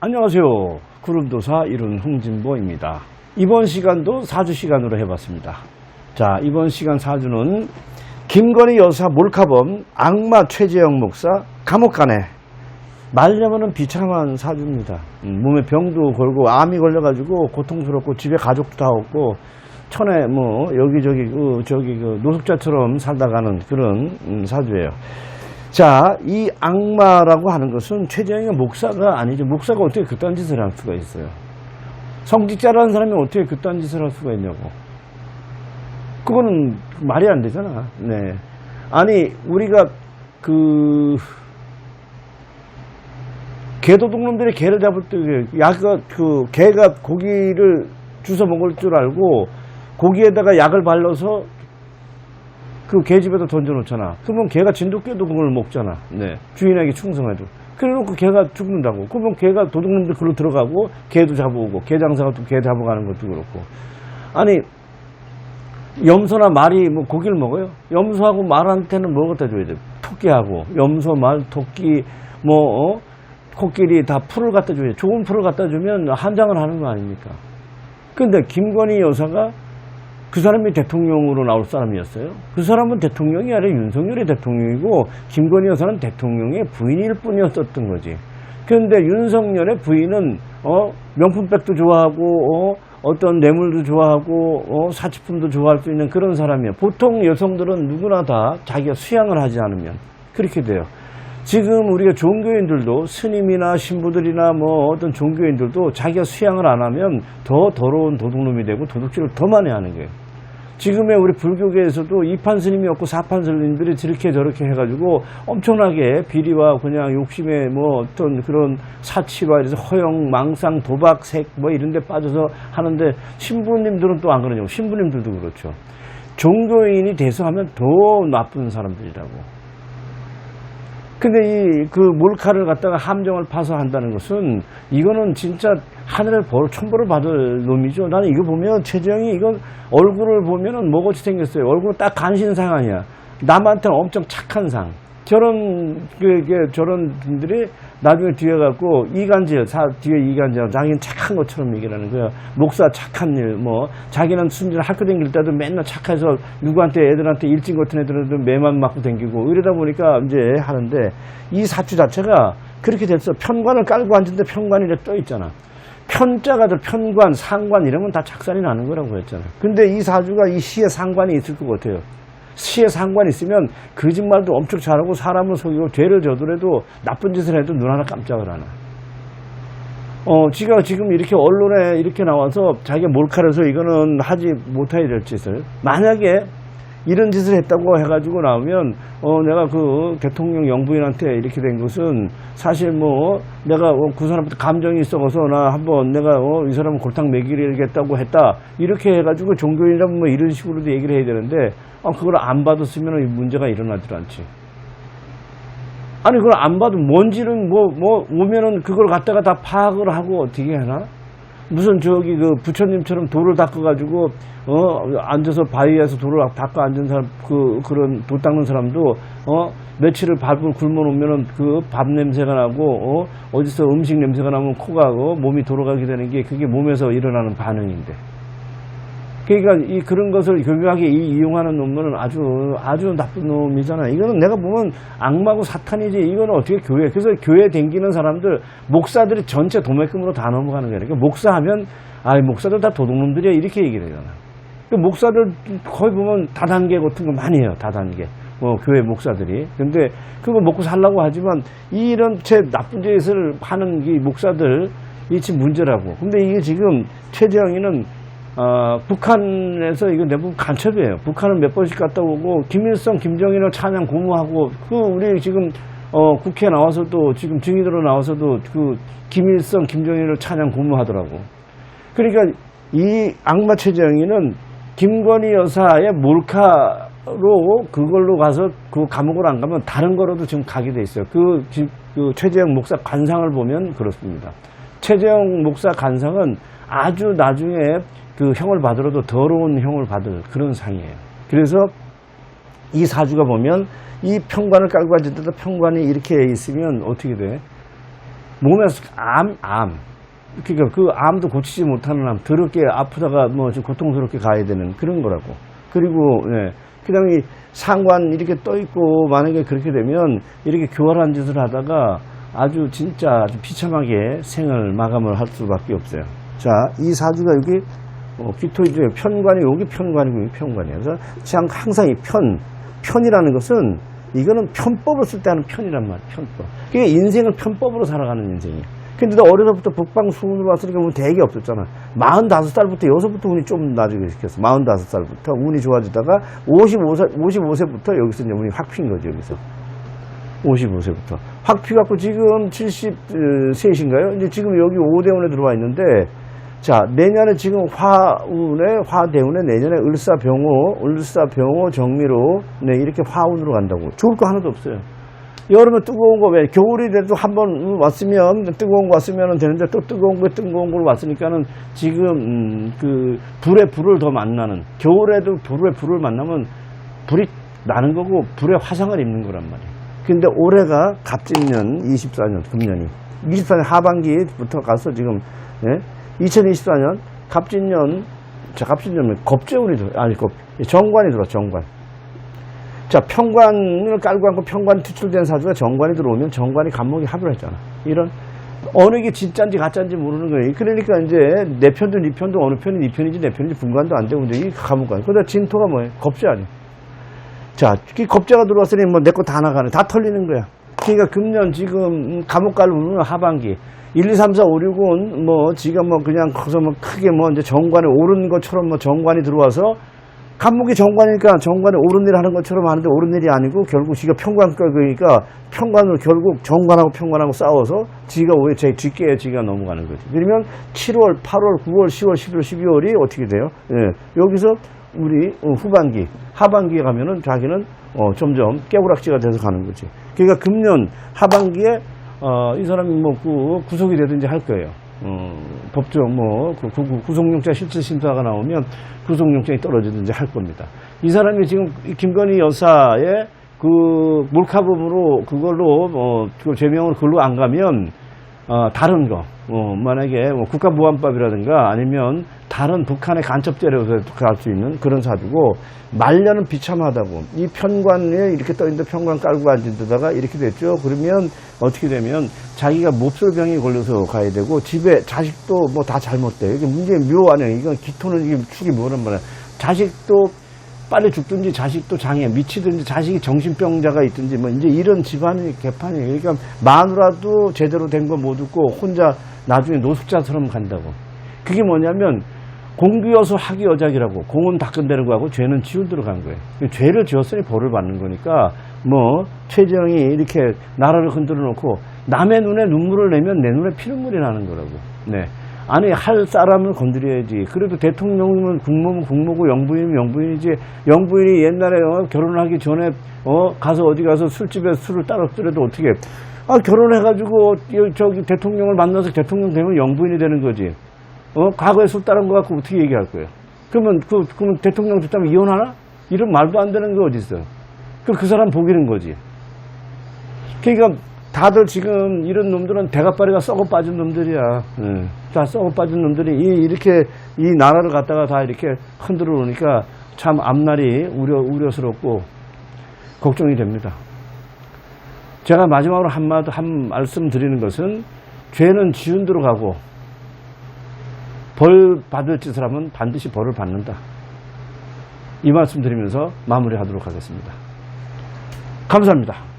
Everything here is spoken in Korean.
안녕하세요. 구름도사 이룬 홍진보입니다. 이번 시간도 사주 시간으로 해봤습니다. 자, 이번 시간 사주는 김건희 여사 몰카범 악마 최재형 목사 감옥 가네. 말하자면 비참한 사주입니다. 음, 몸에 병도 걸고 암이 걸려가지고 고통스럽고 집에 가족도 다 없고 천에 뭐 여기저기 그 저기 그 노숙자처럼 살다가는 그런 음, 사주예요. 자, 이 악마라고 하는 것은 최재형의 목사가 아니죠. 목사가 어떻게 그딴 짓을 할 수가 있어요? 성직자라는 사람이 어떻게 그딴 짓을 할 수가 있냐고. 그거는 말이 안 되잖아. 네. 아니, 우리가 그, 개도둑놈들이 개를 잡을 때, 약가, 그, 개가 고기를 주워 먹을 줄 알고, 고기에다가 약을 발라서 그 개집에다 던져놓잖아. 그러면 개가 진돗개도 그걸 먹잖아. 네. 주인에게 충성해도. 그래놓고 개가 죽는다고. 그러면 개가 도둑놈들 글로 들어가고 개도 잡아오고 개 장사가 또 개 잡아가는 것도 그렇고. 아니 염소나 말이 뭐 고기를 먹어요? 염소하고 말한테는 뭘 갖다 줘야 돼? 토끼하고 염소, 말, 토끼 뭐 어? 코끼리 다 풀을 갖다 줘야 돼. 좋은 풀을 갖다 주면 한장을 하는 거 아닙니까? 근데 김건희 여사가 그 사람이 대통령으로 나올 사람이었어요. 그 사람은 대통령이 아니라 윤석열이 대통령이고 김건희 여사는 대통령의 부인일 뿐이었었던 거지. 그런데 윤석열의 부인은 어, 명품백도 좋아하고 어, 떤 뇌물도 좋아하고 어, 사치품도 좋아할 수 있는 그런 사람이에요. 보통 여성들은 누구나 다 자기가 수양을 하지 않으면 그렇게 돼요. 지금 우리가 종교인들도 스님이나 신부들이나 뭐 어떤 종교인들도 자기가 수양을 안 하면 더 더러운 도둑놈이 되고 도둑질을 더 많이 하는 거예요. 지금의 우리 불교계에서도 이판 스님이 없고 사판 스님들이 저렇게 저렇게 해가지고 엄청나게 비리와 그냥 욕심에 뭐 어떤 그런 사치와 이래서 허영, 망상, 도박, 색 뭐 이런 데 빠져서 하는데 신부님들은 또 안 그러냐고. 신부님들도 그렇죠. 종교인이 돼서 하면 더 나쁜 사람들이라고. 근데 이 그 몰카를 갖다가 함정을 파서 한다는 것은 이거는 진짜 하늘의 벌, 천벌을 받을 놈이죠. 나는 이거 보면 최재형이 이건 얼굴을 보면은 뭐같이 생겼어요. 얼굴은 딱 간신상 아니야. 남한테는 엄청 착한 상. 저런 그, 그 저런 분들이 나중에 뒤에 갖고 이간질 사 뒤에 이간질 자기는 착한 것처럼 얘기를 하는 거야. 목사 착한 일 뭐 자기는 순진 학교 다닐 때도 맨날 착해서 누구한테 애들한테 일진 같은 애들한테 매만 맞고 다니고 이러다 보니까 이제 하는데 이 사주 자체가 그렇게 됐어. 편관을 깔고 앉은데 편관이 이렇게 떠 있잖아. 편자가 저 편관 상관 이러면 다 착산이 나는 거라고 했잖아. 근데 이 사주가 이 시에 상관이 있을 것 같아요 시에 상관이 있으면 거짓말도 엄청 잘하고 사람을 속이고 죄를 저더라도 나쁜 짓을 해도 눈 하나 깜짝을 안 해. 어, 지가 지금 이렇게 언론에 이렇게 나와서 자기가 몰카라서 이거는 하지 못해야 될 짓을 만약에 이런 짓을 했다고 해가지고 나오면 어 내가 그 대통령 영부인한테 이렇게 된 것은 사실 뭐 내가 어, 그 사람한테 감정이 있어서 나 한번 내가 어, 이 사람은 골탕 먹이겠다고 했다 이렇게 해가지고 종교인이라면 뭐 이런 식으로도 얘기를 해야 되는데 아 그걸 안 받았으면 이 문제가 일어나질 않지. 아니 그걸 안 받으면 뭔지는 뭐뭐 오면은 그걸 갖다가 다 파악을 하고 어떻게 하나? 무슨 저기 그 부처님처럼 돌을 닦아가지고 어 앉아서 바위에서 돌을 닦아 앉은 사람 그 그런 돌 닦는 사람도 어 며칠을 밥을 굶어 놓으면은 그 밥 냄새가 나고 어 어디서 음식 냄새가 나면 코가 어, 몸이 돌아가게 되는 게 그게 몸에서 일어나는 반응인데 그러니까 이 그런 것을 교묘하게 이- 이용하는 놈들은 아주 아주 나쁜 놈이잖아. 이거는 내가 보면 악마고 사탄이지. 이거는 어떻게 교회? 그래서 교회 댕기는 사람들 목사들이 전체 도매금으로 다 넘어가는 거야. 그러니까 목사하면 아 목사들 다 도둑놈들이야 이렇게 얘기를 하잖아. 그 목사들 거의 보면 다단계 같은 거 많이 해요. 다단계. 뭐 교회 목사들이. 근데 그거 먹고 살라고 하지만 이런 채 나쁜 짓을 하는 이 목사들 이 지금 문제라고. 근데 이게 지금 최재형이는 어, 북한에서 이거 내부 간첩이에요. 북한을 몇 번씩 갔다 오고 김일성, 김정일을 찬양 고무하고 그 우리 지금 어, 국회 나와서도 지금 증인으로 나와서도 그 김일성, 김정일을 찬양 고무하더라고. 그러니까 이 악마 최재형이는 김건희 여사의 몰카로 그걸로 가서 그 감옥을 안 가면 다른 거로도 지금 가게 돼 있어요. 그, 지- 그 최재형 목사 관상을 보면 그렇습니다. 최재형 목사 관상은 아주 나중에 그 형을 받으러도 더러운 형을 받을 그런 상이에요. 그래서 이 사주가 보면 이 평관을 깔고 때도 평관이 이렇게 있으면 어떻게 돼? 몸에서 암, 암. 그러니까 그 암도 고치지 못하는 암, 더럽게 아프다가 뭐 좀 고통스럽게 가야 되는 그런 거라고. 그리고, 예. 그 다음에 이 상관 이렇게 떠 있고 만약에 그렇게 되면 이렇게 교활한 짓을 하다가 아주 진짜 아주 비참하게 생을 마감을 할 수밖에 없어요. 자, 이 사주가 여기 어, 기토이죠. 편관이 여기 편관이고 여기 편관이에요. 그래서 참 항상 이 편, 편이라는 것은 이거는 편법을 쓸 때 하는 편이란 말이야. 편법. 그게 인생을 편법으로 살아가는 인생이야. 근데 너 어려서부터 북방수운으로 왔으니까 뭐 되게 없었잖아. 45살부터 여기서부터 운이 좀 나중에 시켰어. 45살부터 운이 좋아지다가 55살, 55세부터 여기서 이제 운이 확 핀 거지, 여기서. 55세부터. 확 피갖고 지금 73인가요? 이제 지금 여기 5대운에 들어와 있는데, 자, 내년에 지금 화운에, 화대운에 내년에 을사병호, 을사병호 정미로, 네, 이렇게 화운으로 간다고. 좋을 거 하나도 없어요. 여름에 뜨거운 거 왜, 겨울이 돼도 한 번 왔으면, 뜨거운 거 왔으면 되는데 또 뜨거운 거, 뜨거운 걸 왔으니까는 지금, 음, 그, 불에 불을 더 만나는, 겨울에도 불에 불을 만나면 불이 나는 거고, 불에 화상을 입는 거란 말이에요. 근데 올해가 갑진년 24년, 금년이. 24년 하반기부터 가서 지금, 예? 2024년 갑진년, 자, 갑진년은 겁재운이 들어, 아니, 겁, 정관이 들어, 정관. 자, 평관을 깔고 앉고 평관 투출된 사주가 정관이 들어오면 정관이 간목이 합을 했잖아. 이런, 어느 게 진짜인지 가짜인지 모르는 거예요. 그러니까 이제 내 편도 네 편도 어느 편이 네 편인지 내 편인지 분간도 안 되고 이제 이 감옥관. 그러다 진토가 뭐예요? 겁재 아니야. 자, 이 겁재가 들어왔으니 뭐 내 거 다 나가네. 다 털리는 거야. 그러니까 금년 지금 감옥 갈 운은 하반기. 1, 2, 3, 4, 5, 6은 뭐 지가 뭐 그냥 커서 뭐 크게 뭐 이제 정관에 오른 것처럼 뭐 정관이 들어와서 감목이 정관이니까 정관에 오른 일 하는 것처럼 하는데 오른 일이 아니고 결국 지가 평관 끌으니까 평관으로 결국 정관하고 평관하고 싸워서 지가 오히려 제 뒷계에 지가 넘어가는 거지. 그러면 7월, 8월, 9월, 10월, 11월, 12월이 어떻게 돼요? 예. 여기서 우리 어, 후반기, 하반기에 가면은 자기는 어, 점점 깨부락지가 돼서 가는 거지. 그러니까 금년 하반기에 어, 이 사람이 뭐 구, 구속이 되든지 할 거예요. 어, 법정 뭐 구, 구, 구속영장 실질 심사가 나오면 구속영장이 떨어지든지 할 겁니다. 이 사람이 지금 이 김건희 여사의 그 몰카범으로 그걸로 어, 그 죄명으로 그걸로 안 가면 어, 다른 거, 어, 만약에 뭐 국가보안법이라든가 아니면 다른 북한의 간첩죄로서 갈 수 있는 그런 사주고 말년은 비참하다고 이 편관에 이렇게 떠 있는데 편관 깔고 앉은 데다가 이렇게 됐죠. 그러면 어떻게 되면 자기가 몹쓸병이 걸려서 가야 되고 집에 자식도 뭐 다 잘못돼. 이게 문제 묘하네. 이건 기토는 이게 축이 뭐란 말이야. 자식도 빨리 죽든지 자식도 장애 미치든지 자식이 정신병자가 있든지 뭐 이제 이런 집안이 개판이에요. 그러니까 마누라도 제대로 된 거 못 듣고 혼자 나중에 노숙자처럼 간다고. 그게 뭐냐면 공규여수 학이여작이라고 공은 닦은다는 거하고 죄는 지울 들어간 거예요. 죄를 지었으니 벌을 받는 거니까 뭐 최정이 이렇게 나라를 흔들어 놓고 남의 눈에 눈물을 내면 내 눈에 피눈물이 나는 거라고. 네. 아니 할 사람은 건드려야지. 그래도 대통령이면 국모면 국모고 영부인이면 영부인이지. 영부인이 옛날에 어, 결혼하기 전에 어 가서 어디 가서 술집에 술을 따랐더라도 어떻게? 아 결혼해가지고 여- 저기 대통령을 만나서 대통령 되면 영부인이 되는 거지. 어 과거에 술 따른 거 갖고 어떻게 얘기할 거예요? 그러면 그 그러면 대통령 됐다면 이혼하나? 이런 말도 안 되는 게 어디 있어? 그그 사람 복이는 거지. 그러니까 다들 지금 이런 놈들은 대가빠리가 썩어 빠진 놈들이야. 예. 다 썩어 빠진 놈들이 이, 이렇게 이 나라를 갖다가 다 이렇게 흔들어 놓으니까 참 앞날이 우려, 우려스럽고 걱정이 됩니다. 제가 마지막으로 한마디 한 말씀 드리는 것은 죄는 지운 대로 가고 벌 받을 짓을 하면 반드시 벌을 받는다. 이 말씀 드리면서 마무리하도록 하겠습니다. 감사합니다.